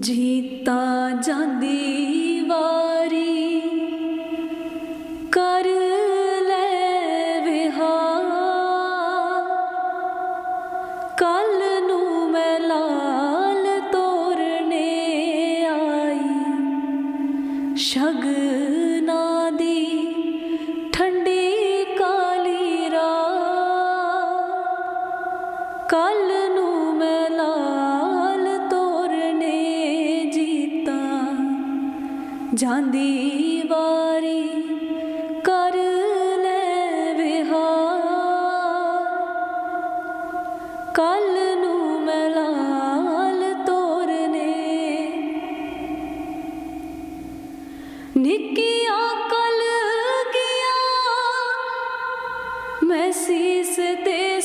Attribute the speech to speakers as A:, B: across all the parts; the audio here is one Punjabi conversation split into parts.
A: ਜੀਤਾ ਜਾਂਦੀ ਵਾਰੀ ਕਰ ਲੈ ਵਿਹਾਰ। ਕੱਲ ਨੂੰ ਮੈਂ ਲਾਲ ਤੋਰਨੇ ਆਈ। ਸ਼ਗਨਾ ਦੀ ਠੰਡੀ ਕਾਲੀ ਰਾਤ ਕੱਲ ਜਾਂਦੀ ਵਾਰੀ ਕਰ ਲੈ ਵਿਹਾਰ। ਕੱਲ ਨੂੰ ਮੈਂ ਤੋਰਨੇ। ਨਿੱਕੀਆਂ ਕਲ ਗਿਆ ਮੈਂ ਸੀਸ ਤੇ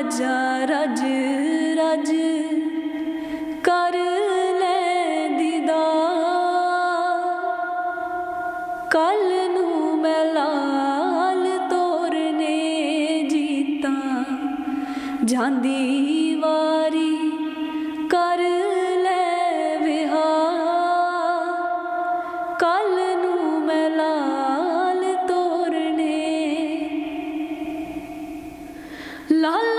A: ਆਜਾ ਰਜ ਰਜ। ਕਰ ਲੈ ਦੀਦਾ ਕੱਲ ਨੂੰ ਮੈਂ ਲਾਲ ਤੋਰਨੇ ਜੀਤਾ। ਜਾਂਦੀ ਵਾਰੀ ਕਰ ਲੈ ਵਿਹਾਰ। ਕੱਲ ਨੂੰ ਮੈਂ ਲਾਲ ਤੋਰਨੇ। ਲਾਲ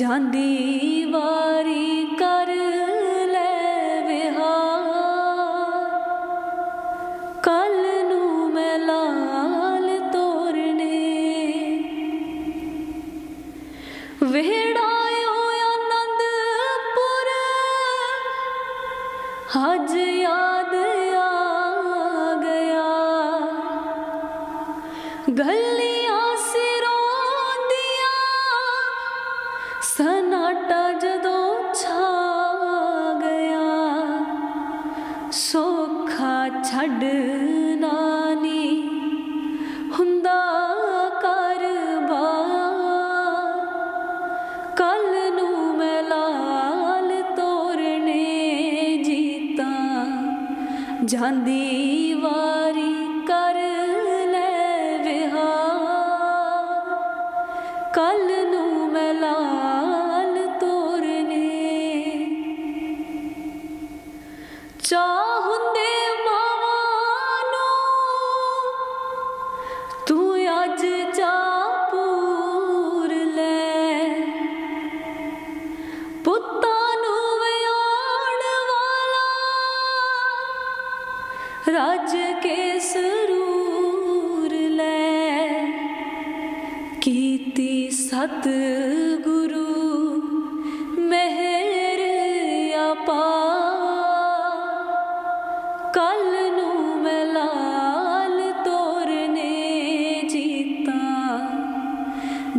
A: ਜਾਂਦੀ ਵਾਰੀ ਕਰ ਲੈ ਵਿਹਾਰ। ਕੱਲ ਨੂੰ ਮੈਂ ਲਾਲ ਤੋਰਨੇ। ਵਿਹੜਾਇਓ ਆਨੰਦਪੁਰ। ਹਜ ਯਾਦ ਆ ਗਿਆ। ਗਲੀਆਂ ਸਨਾਟਾ ਜਦੋਂ ਛਾ ਗਿਆ, ਸੋਖਾ ਛੱਡ ਨਾਨੀ, ਹੁੰਦਾ ਕਾਰਬਾਰ ਕੱਲ ਨੂੰ ਮੈਂ ਲਾਲ ਤੋਰਨੇ ਜੀਤਾ, ਜਾਂਦੀ ਵਾਰੀ ਕਰ ਲੈ ਵਿਹਾਰ ਕੱਲ ਨੂੰ ਚਾਹ ਹੁੰਦੇ ਮਾਵਾਂ ਨੂੰ ਤੂੰ ਅੱਜ ਚਾਹ ਪੂਰ ਲੈ। ਪੁੱਤਾਂ ਨੂੰ ਵਿਆਣ ਵਾਲਾ ਰੱਜ ਕੇ ਸਰੂਰ ਲੈ। ਕੀਤੀ ਸਤ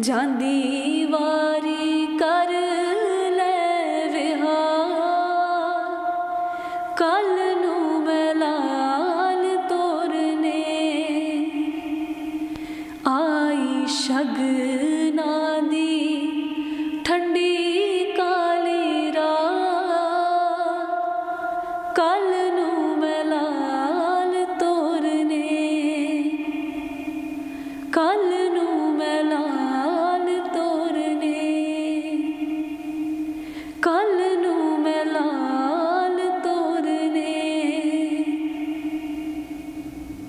A: ਜਾਂਦੀ ਵਾਰੀ ਕਰ ਲੈ ਵਿਹਾਰ। ਕੱਲ ਨੂੰ ਮਲਾਲ ਤੋਰਨੇ। ਆਈ ਸ਼ਗਨਾ ਦੀ